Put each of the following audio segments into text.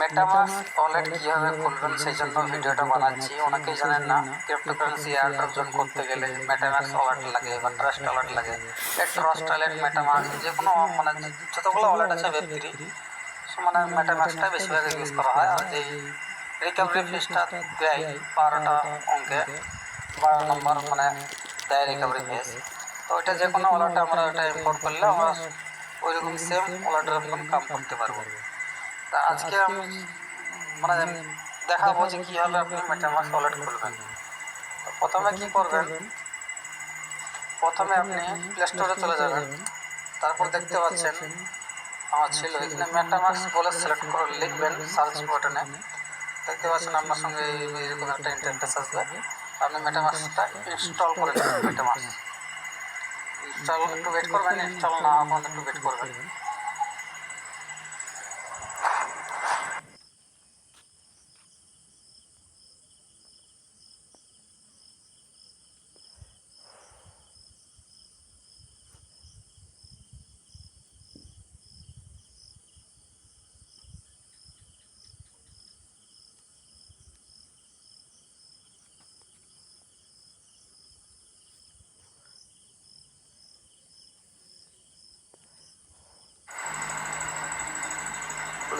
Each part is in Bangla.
মেটামাস্ক ওয়ালেট কীভাবে খুলবেন সেই জন্য ভিডিওটা বানাচ্ছি। অনেকেই জানেন না ক্রিপ্টোকারেন্সি এয়ারড্রপ জয়েন করতে গেলে মেটামাস্ক ওয়ালেট লাগে বা ট্রাস্ট ওয়ালেট লাগে। এই ট্রাস্ট ওয়ালেট মেটামাস্ক যে কোনো মানে যতগুলো ওয়ালেট আছে ওয়েব থ্রি মানে মেটামাস্কটা বেশিরভাগ ইউজ করা হয়। আর যেই রিকভারি ফিসটা দেয় বারোটা অঙ্কে, বারো নম্বর মানে দেয় রিকভারি ফিস তো ওইটা যে কোনো ওয়ালেটে আমরা ওটা ইম্পোর্ট করলে আমরা ওইরকম সেম ওয়ালেটের কাম করতে পারব। তা আজকে আমি মানে দেখাবো যে কীভাবে আপনি মেটামাস্ক ওয়ালেট খুলবেন তো প্রথমে কি করবেন? প্রথমে আপনি প্লে স্টোরে চলে যাবেন। তারপর দেখতে পাচ্ছেন আমার ছিল এখানে মেটামাস্ক বলে সিলেক্ট করে লিখবেন সার্চ বাটনে দেখতে পাচ্ছেন আপনার সঙ্গে এই- এরকম একটা ইন্টারফেস আসবে। আপনি মেটামাস্কটা ইনস্টল করে নেবেন মেটামাস্ক ইনস্টল একটু ওয়েট করবেন ইনস্টল না হওয়া একটু ওয়েট করবেন।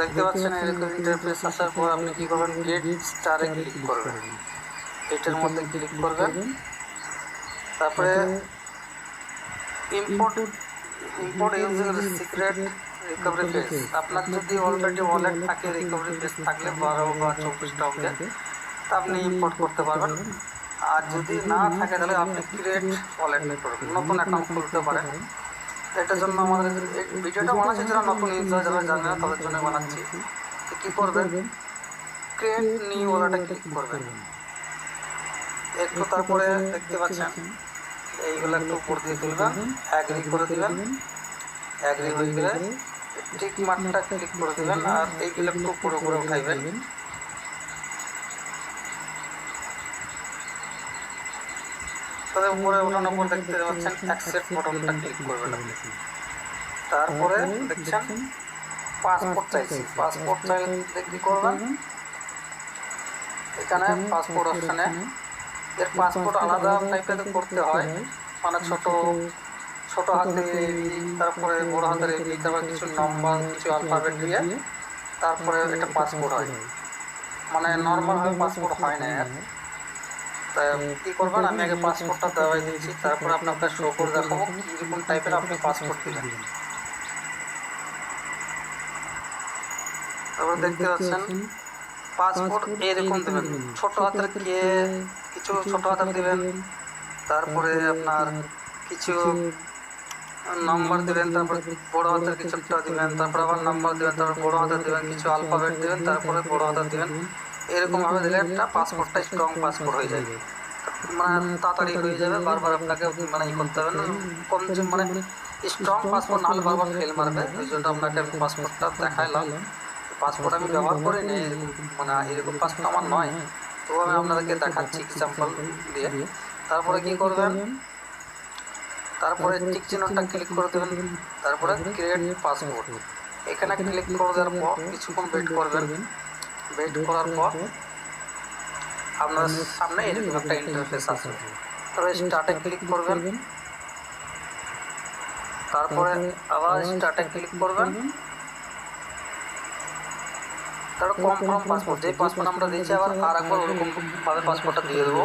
দেখতে পাচ্ছেন, এরকম ইন্টারফেস আসার পর আপনি কি করবেন? গেট স্টারে ক্লিক করবেন। এটার মধ্যে ক্লিক করবেন। তারপরে import import using secret recovery page আপনার যদি অলরেডি ওয়ালেট থাকে রিকভারি পেজ থাকলে বারো বা চব্বিশটা অঙ্কে তা আপনি ইম্পোর্ট করতে পারবেন। আর যদি না থাকে, তাহলে আপনি ক্রিয়েট ওয়ালেট করবেন। নতুন অ্যাকাউন্ট খুলতে পারেন। এটার জন্য আমাদের ভিডিওটা বানাচ্ছি, যারা নতুন ইউজার যারা জানে না, তাদের জন্য বানাচ্ছি। কী করবেন ক্রিয়েট নিউ ওয়ালেটে ক্লিক করবেন একটু তারপরে দেখতে পাচ্ছেন, এইগুলো একটু উপর দিয়ে তুলবেন অ্যাগ্রি করে দিবেন। অ্যাগ্রি হয়ে গেলে টিক মার্কটা ক্লিক করে দিবেন, আর এইগুলো একটু উপরে উপরে উঠাইবেন। তবে উপরে ওঠানোর পর দেখতে পাচ্ছেন অ্যাকসেপ্ট বাটনটা ক্লিক করবেন আপনি। তারপরে দেখছেন পাসপোর্ট চাইছি পাসপোর্ট চাইলে কি করবেন? এখানে পাসপোর্ট অপশানে এর পাসপোর্ট আলাদা টাইপের করতে হয়। মানে ছোট ছোট হাতে তারপরে বড় হাতের এবি তারপর কিছু নম্বর কিছু অ্যালফাবেট দিয়ে তারপরে এটা পাসপোর্ট হয়। মানে নর্মালভাবে পাসপোর্ট হয় না তা কি করবেন? আমি আগে পাসপোর্টটা দেওয়াই দিচ্ছি, তারপর আপনাকে শো করে দেখাবো কীরকম টাইপের আপনি পাসপোর্ট দিলেন তারপর দেখতে পাচ্ছেন পাসপোর্ট এরকম দেবেন। ছোট হাতের কে, কিছু ছোট হাতের দিবেন, তারপরে আপনার কিছু নাম্বার দিবেন, তারপর বড় হাতের কিছু একটা দিবেন, তারপর আবার নাম্বার দিবেন, তারপর বড় হাতের দিবেন, কিছু আলফাবেট দিবেন, তারপরে বড় হাতের দিবেন। এরকম ভাবে দিলে একটা পাসপোর্টটা স্ট্রং পাসপোর্ট হয়ে যায়। মানে তাড়াতাড়ি হয়ে যাবে, বারবার আপনাকে মানে ই করতে হবে না। কম মানে স্ট্রং পাসপোর্ট না হলে বারবার ফেল মারবে, ওই জন্য আপনাকে আমি পাসপোর্টটা দেখাইলাম। পাসপোর্ট আমি ব্যবহার করি নি মানে এরকম পাসপোর্ট আমার নয়। তো আমি আপনাদেরকে দেখাচ্ছি এক্সাম্পল দিয়ে। তারপরে কি করবেন? তারপরে টিক চিহ্নটা ক্লিক করে দেবেন। তারপরে ক্রিয়েট পাসপোর্ট এখানে ক্লিক করে দেওয়ার পর কিছুক্ষণ ওয়েট করবেন। ওয়েট করার পর আপনার সামনে এরকম একটা ইন্টারফেস আসবে তবে স্টার্টে ক্লিক করবেন। তারপরে আবার স্টার্টে ক্লিক করবেন। তারপর কনফার্ম পাসপোর্ট যে পাসপোর্ট আমরা দিয়েছি আবার আর একবার ওরকম ভাবে পাসপোর্টটা দিয়ে দেবো।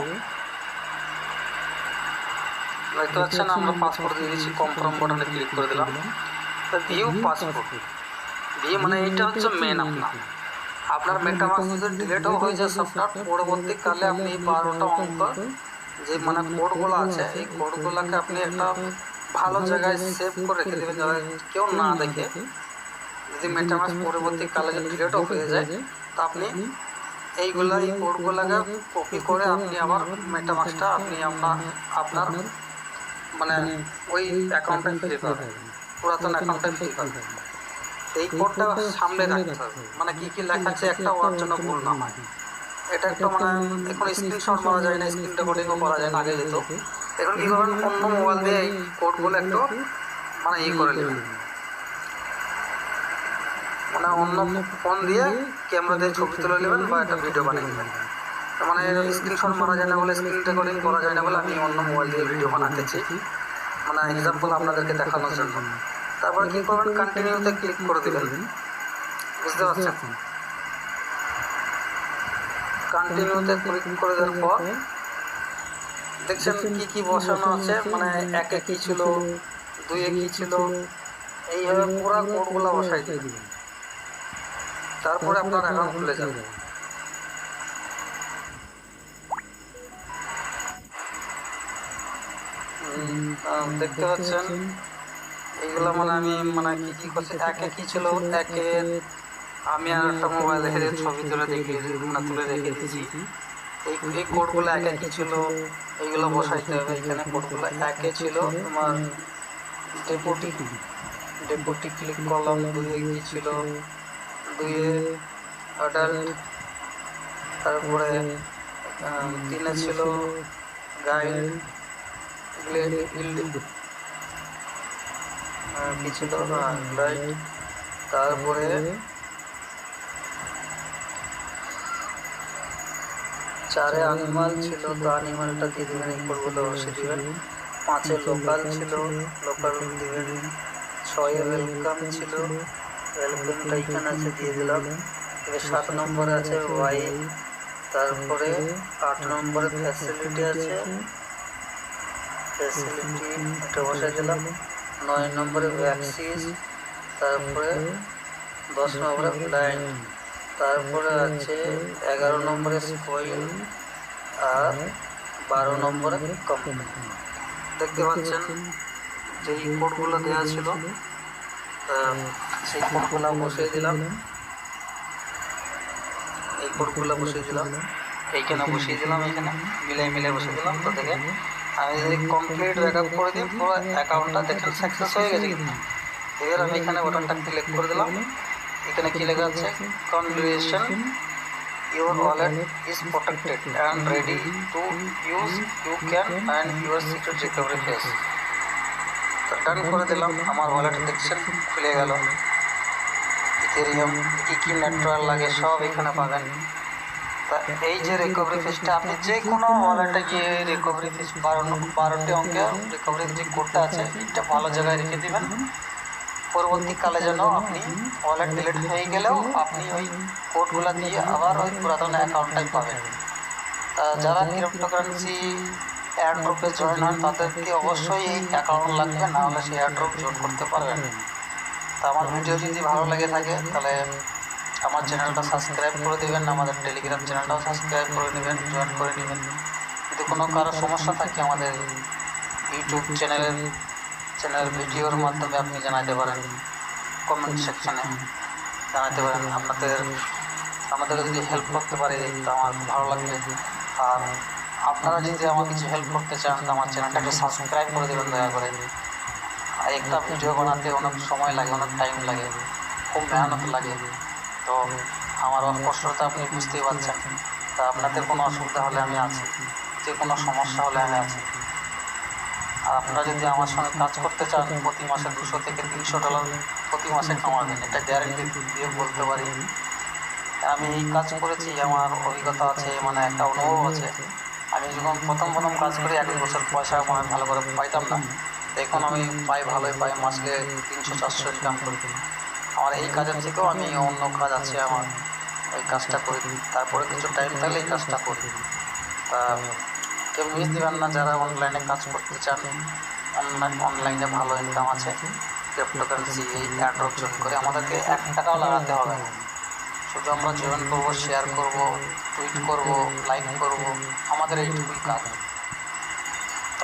দেখতে পাচ্ছেন আমরা পাসপোর্ট দিয়ে দিয়েছি কনফার্ম বাটনে ক্লিক করে দিলাম। ভিউ পাসপোর্ট ভিউ মানে এইটা হচ্ছে মেন আপনার। আপনার মেটামাস যদি ডিলেটও হয়ে যায় সফটওয়্যার পরবর্তীকালে আপনি বারোটা অঙ্ক, যে মানে কোডগুলো আছে, এই কোডগুলোকে আপনি একটা ভালো জায়গায় সেভ করে রেখে দেবেন যাতে কেউ না দেখে। যদি মেটামাস পরবর্তীকালে যদি ডিলেটও হয়ে যায়, তা আপনি এইগুলা, এই কোডগুলোকে কপি করে আপনি আবার মেটামাসটা আপনি আপনার আপনার মানে ওই অ্যাকাউন্টে ফিরে পাবেন। পুরাতন অ্যাকাউন্টে ফিরে পাবেন। এই কোডটা সামনে রাখতে হবে। মানে কি কি লেখা আছে একটা ওর জন্য ভুল না। হয় এটা একটা মানে এখন স্ক্রিনশট মারা যায় না স্ক্রিন রেকর্ডিংও করা যায় না আগে যেত এখন কি করবেন অন্য মোবাইল দিয়ে এই কোডগুলো একটু মানে ই করে নেবেন মানে অন্য ফোন দিয়ে ক্যামেরা দিয়ে ছবি তুলে নেবেন বা একটা ভিডিও বানিয়ে নেবেন। মানে স্ক্রিনশট মারা যায় না বলে স্ক্রিন রেকর্ডিং করা যায় না বলে আমি অন্য মোবাইল দিয়ে ভিডিও বানাতেছি। মানে এক্সাম্পল আপনাদেরকে দেখানোর জন্য। তারপরে কি করবেন? কন্টিনিউতে ক্লিক করে দেবেন। বুঝতে পারছেন? কন্টিনিউতে ক্লিক করে দেওয়ার পর দেখছেন কি কি বসানো আছে? মানে একে কি ছিল দুইয়ে কি ছিল? এইভাবে পুরো কোডগুলো বসাই দিয়ে দিবেন। তারপরে আপনার অ্যাকাউন্ট খুলে যাবে। দেখতে পাচ্ছেন? এইগুলো মানে আমি মানে কি কি করছি, একে কি ছিল? একে আমি আর একটা মোবাইল হেরে ছবি তুলে দেখি মানে তুলে রেখে দিয়েছি। এই কোডগুলো একে কি ছিল? এইগুলো বসাইতে হবে এখানে কোডগুলো একে ছিল তোমার ডেপুটি ডেপুটি ক্লিক করলাম দুয়ে কি ছিল? দুয়ে অ্যাডাল্ট তারপরে তিনে ছিল গাইড কি ছিল গাইড তারপরে চারে অ্যানিমাল ছিল, তো অ্যানিমালটা দিয়ে দিবেন, এই কোডগুলো বসে দিবেন। পাঁচে লোকাল ছিল লোকাল দিবেন। ছয়ে ওয়েলকাম ছিল ওয়েলকামটা এখানে আছে, দিয়ে দিলাম। এবার সাত নম্বরে আছে ওয়াই তারপরে আট নম্বরে ফ্যাসিলিটি আছে। ফ্যাসিলিটি এটা বসাই দিলাম। নয় নম্বরে ভ্যাকসিন তারপরে দশ নম্বরে ব্লাইন্ড, তারপরে আছে এগারো নম্বরে স্পয়েল আর বারো নম্বরে কম্পানি। দেখতে পাচ্ছেন যে কোডগুলো দেওয়া ছিল সেই কোডগুলো বসিয়ে দিলাম। এই কোডগুলো বসিয়ে দিলাম। এইখানে বসিয়ে দিলাম এখানে মিলাই মিলাই বসিয়ে দিলাম। তো দেখে আমি যদি কমপ্লিট ব্যাকআপ করে দিই, পুরো অ্যাকাউন্টটা দেখেন সাকসেস হয়ে গেছে কিন্তু এবার আমি এখানে বাটনটা ক্লিক করে দিলাম। এখানে কি লেখা আছে? কনগ্রেশন your wallet is protected and ready to use. You can and your secret recovery phase তো ডান করে দিলাম। আমার ওয়ালেট দেখছেন, খুলে গেল। ইথেরিয়াম কি কি নেটওয়ার্ক লাগে, সব এখানে পাবেন। এই যে রিকভারি ফিসটা আপনি যে কোনো ওয়ালেটে গিয়ে রিকভারি ফিস বারো বারোটি অঙ্কের রিকভারি যে কোডটা আছে, এটা ভালো জায়গায় রেখে দিবেন। পরবর্তীকালে যেন আপনি ওয়ালেট ডিলিট হয়ে গেলেও আপনি ওই কোডগুলো দিয়ে আবার ওই পুরাতন অ্যাকাউন্টটাই পাবেন। তা যারা ক্রিপ্টোকারেন্সি এয়ারড্রপে জয়েন হন তাদেরকে অবশ্যই এই অ্যাকাউন্ট লাগবে না হলে সেই এয়ারড্রপ জয়েন করতে পারবেন তা আমার ভিডিও যদি ভালো লেগে থাকে, তাহলে আমার চ্যানেলটা সাবস্ক্রাইব করে দেবেন, আমাদের টেলিগ্রাম চ্যানেলটাও সাবস্ক্রাইব করে নেবেন জয়েন করে নেবেন যদি কোনো কারও সমস্যা থাকে আমাদের ইউটিউব চ্যানেলের, চ্যানেল ভিডিওর মাধ্যমে আপনি জানাতে পারেন কমেন্ট সেকশনে জানাতে পারেন। আপনাদের আমাদের যদি হেল্প করতে পারে, তো আমার ভালো লাগবে। আর আপনারা যদি আমার কিছু হেল্প করতে চান, তো আমার চ্যানেলটা একটু সাবস্ক্রাইব করে দেবেন দয়া করে। একটা ভিডিও বানাতে অনেক সময় লাগে, অনেক টাইম লাগে, খুব মেহনত লাগে। তো আমার কষ্টটা আপনি বুঝতেই পারছেন। তা আপনাদের কোনো অসুবিধা হলে আমি আছি। যে কোনো সমস্যা হলে আমি আছি। আর আপনারা যদি আমার সঙ্গে কাজ করতে চান, প্রতি মাসে দুশো থেকে তিনশো ডলার প্রতি মাসে কামাবেন এটা গ্যারেন্টি দিয়ে বলতে পারি। আমি এই কাজ করেছি, আমার অভিজ্ঞতা আছে মানে একটা অনুভব আছে। আমি যখন প্রথম প্রথম কাজ করি, এক বছর পয়সা মানে ভালো করে পাইতাম না। এখন আমি পাই ভালোই, পাই মাসে তিনশো চারশো ইনকাম করি। আমার এই কাজের থেকেও আমি অন্য কাজ আছে, আমার ওই কাজটা করি। তারপরে কিছু টাইম থাকলে এই কাজটা করি। তা কেউ মিস দেবেন না, যারা অনলাইনে কাজ করতে চান অনলাইন অনলাইনে ভালো ইনকাম আছে ক্রিপ্টোকারেন্সি এই অ্যাড্রপ জয়েন করে আমাদেরকে এক টাকাও লাগাতে হবে শুধু আমরা জয়েন করব শেয়ার করব টুইট করব লাইক করব, আমাদের এইটুকুই কাজ।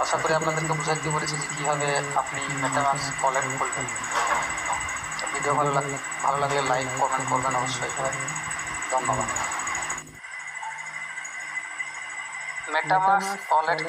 আশা করি আপনাদেরকে বুঝাইতে পেরেছি যে কীভাবে আপনি মেটামাক্স ওয়ালেট খুলবেন। ভিডিও ভালো লাগলে ভালো লাগলে লাইক কমেন্ট করবেন অবশ্যই। ধন্যবাদ। MetaMask wallet